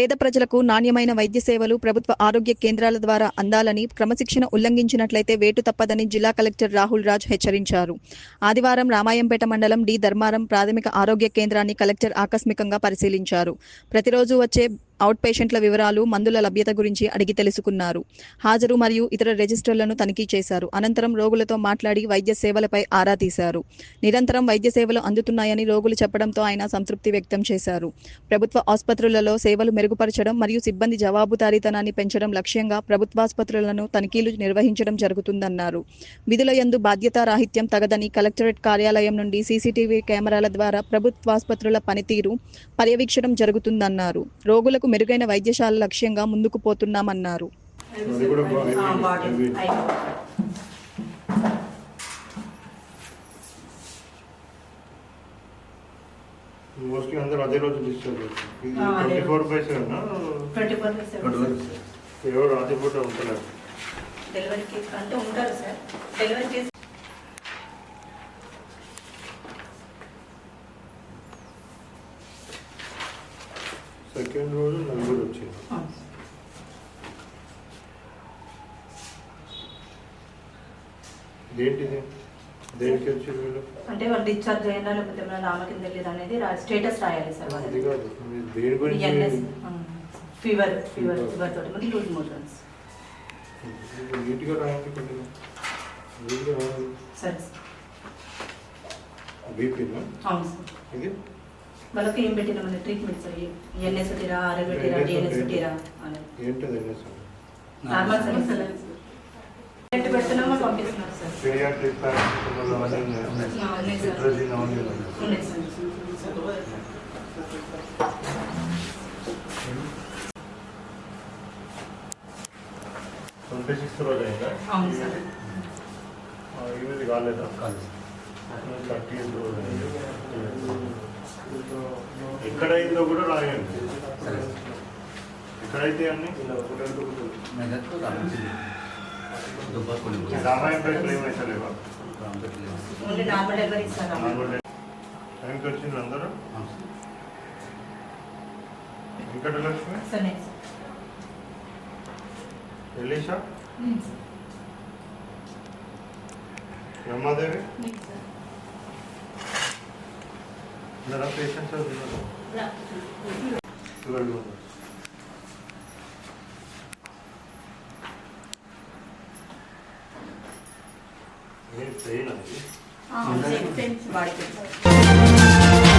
పేద ప్రజలకు నాణ్యమైన వైద్య సేవలు ప్రభుత్వ ఆరోగ్య కేంద్రాల ద్వారా అందాలని క్రమశిక్షణ ఉల్లంఘించినట్లయితే వేటు తప్పదని జిల్లా కలెక్టర్ రాహుల్ రాజ్ హెచ్చరించారు. ఆదివారం రామాయంపేట మండలం డి ధర్మారం ప్రాథమిక ఆరోగ్య కేంద్రాన్ని కలెక్టర్ ఆకస్మికంగా పరిశీలించారు. ప్రతిరోజు వచ్చే అవుట్ పేషెంట్ల వివరాలు మందుల లభ్యత గురించి అడిగి తెలుసుకున్నారు. హాజరు మరియు ఇతర రిజిస్టర్లను తనిఖీ చేశారు. అనంతరం రోగులతో మాట్లాడి వైద్య సేవలపై ఆరా తీశారు. నిరంతరం వైద్య సేవలు అందుతున్నాయని రోగులు చెప్పడంతో ఆయన సంతృప్తి వ్యక్తం చేశారు. ప్రభుత్వ ఆసుపత్రులలో సేవలు మెరుగుపరచడం మరియు సిబ్బంది జవాబుదారీతనాన్ని పెంచడం లక్ష్యంగా ప్రభుత్వాసుపత్రులను తనిఖీలు నిర్వహించడం జరుగుతుందన్నారు. విధుల యందు బాధ్యతారాహిత్యం తగదని కలెక్టరేట్ కార్యాలయం నుండి సీసీటీవీ కెమెరాల ద్వారా ప్రభుత్వాసుపత్రుల పనితీరు పర్యవేక్షణం జరుగుతుందన్నారు. రోగులకు మెరుగైన వైద్యశాల లక్ష్యంగా ముందుకు పోతున్నామన్నారు అది కూడా బాగా ఆ, వాటర్ heavy. అయిపోతుంది. మోస్ట్లీ అందరూ అదే రోజు డిశ్చార్జ్ ఇది ఆ, అదే twenty four by seven 24 by seven. ఎవరు అదే పూట ఉంటలేదు డెలివరీ కేసు అంటే ఉంటారు సార్ డెలివరీ కేసు సెకండ్ రోజు నలుగురు వచ్చింది అవును సార్. దేంటిది దేనికి వచ్చి వీళ్ళు అంటే వాళ్ళు డిశ్చార్జ్ అయినా లేకపోతే ఏమైనా నామ కింద వెళ్ళేది అనేది స్టేటస్ రాయాలి సార్ అది వాళ్ళది కాదు మీరు దేని గురించి ఫీవర్ ఫీవర్ Fever. ఫీవర్ తోటి మరి లూజ్ మోషన్స్ నీట్గా రాయండి కొద్దిగా నీట్గా రాయండి సరే సార్ బీపీనా అవును సార్ ఇది వాళ్ళకి ఏం పెట్టినా మన ట్రీట్మెంట్ సార్ ఎన్ఎస్ పెట్టిరా ఆర్ఎల్ పెట్టిరా NS డిఎన్ఎస్ అంటే పెట్టిరా అనేది ఏంటది ఎన్ఎస్ నార్మల్ సార్ ఎట్టు పెడుతున్నామో పంపిస్తున్నారు సార్ పీడియాట్రిక్ పారాసిటమాల్ అవన్నీ ఉన్నాయి. ఆ, ఉన్నాయి సార్. సిట్రజిన్ అవన్నీ ఉన్నాయి. ఉన్నాయి సార్ ట్వంటీ సిక్స్త్ రోజు అయిందా అవును సార్ ఆ, ఈరోజు కాలేదా థర్టీ రోజు అయింది. ఎక్కడైందో కూడా రాయండి. ఎక్కడైతే అన్ని? ఏమైతే లేవా? ఓన్లీ అందరూ Venkatalakshmi sir next Elisha Ramadevi జరా పేషెంట్స్ చూడండి ఏం పెయిన్ అది బాడీ